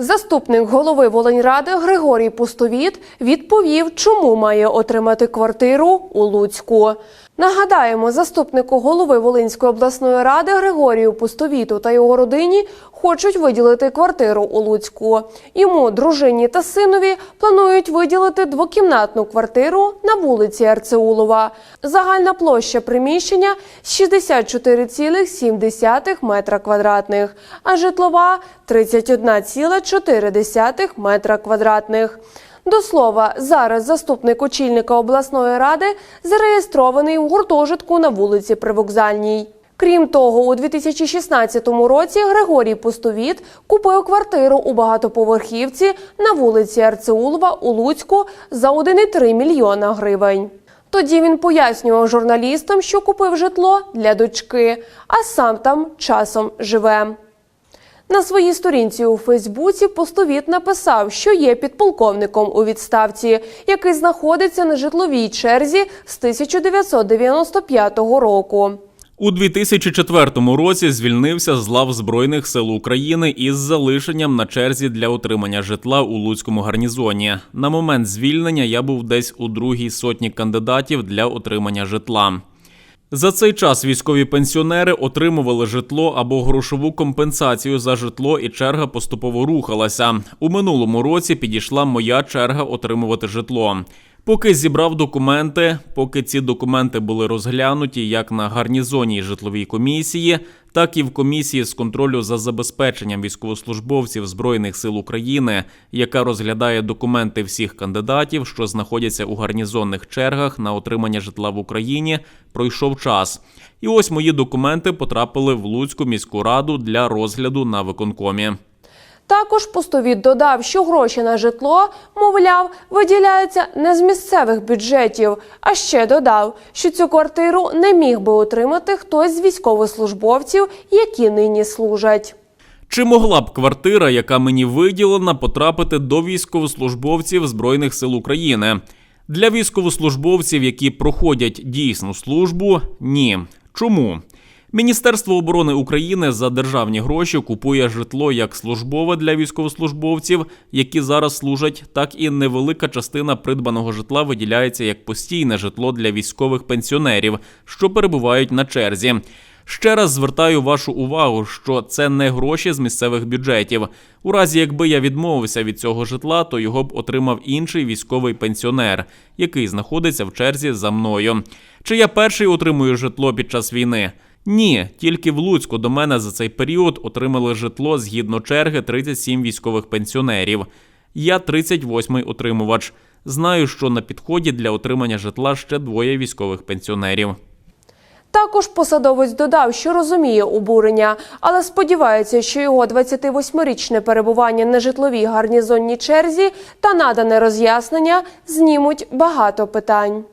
Заступник голови Волиньради Григорій Пустовіт відповів, чому має отримати квартиру у Луцьку. Нагадаємо, заступнику голови Волинської обласної ради Григорію Пустовіту та його родині хочуть виділити квартиру у Луцьку. Йому, дружині та синові планують виділити двокімнатну квартиру на вулиці Арцеулова. Загальна площа приміщення 64,7 метра квадратних, а житлова 31,4 метра квадратних. До слова, зараз заступник очільника обласної ради зареєстрований в гуртожитку на вулиці Привокзальній. Крім того, у 2016 році Григорій Пустовіт купив квартиру у багатоповерхівці на вулиці Арцеулова у Луцьку за 1,3 мільйона гривень. Тоді він пояснював журналістам, що купив житло для дочки, а сам там часом живе. На своїй сторінці у Фейсбуці постовіт написав, що є підполковником у відставці, який знаходиться на житловій черзі з 1995 року. У 2004 році звільнився з лав Збройних сил України із залишенням на черзі для отримання житла у Луцькому гарнізоні. На момент звільнення я був десь у другій сотні кандидатів для отримання житла. За цей час військові пенсіонери отримували житло або грошову компенсацію за житло, і черга поступово рухалася. У минулому році підійшла моя черга отримувати житло. Поки зібрав документи, поки ці документи були розглянуті як на гарнізонній житловій комісії, так і в комісії з контролю за забезпеченням військовослужбовців Збройних сил України, яка розглядає документи всіх кандидатів, що знаходяться у гарнізонних чергах на отримання житла в Україні, пройшов час. І ось мої документи потрапили в Луцьку міську раду для розгляду на виконкомі. Також постовіт додав, що гроші на житло, мовляв, виділяються не з місцевих бюджетів. А ще додав, що цю квартиру не міг би отримати хтось з військовослужбовців, які нині служать. Чи могла б квартира, яка мені виділена, потрапити до військовослужбовців Збройних сил України? Для військовослужбовців, які проходять дійсну службу, ні. Чому? Міністерство оборони України за державні гроші купує житло як службове для військовослужбовців, які зараз служать, так і невелика частина придбаного житла виділяється як постійне житло для військових пенсіонерів, що перебувають на черзі. Ще раз звертаю вашу увагу, що це не гроші з місцевих бюджетів. У разі якби я відмовився від цього житла, то його б отримав інший військовий пенсіонер, який знаходиться в черзі за мною. Чи я перший отримую житло під час війни? Ні, тільки в Луцьку до мене за цей період отримали житло згідно черги 37 військових пенсіонерів. Я 38-й отримувач. Знаю, що на підході для отримання житла ще двоє військових пенсіонерів. Також посадовець додав, що розуміє обурення, але сподівається, що його 28-річне перебування на житловій гарнізонній черзі та надане роз'яснення знімуть багато питань.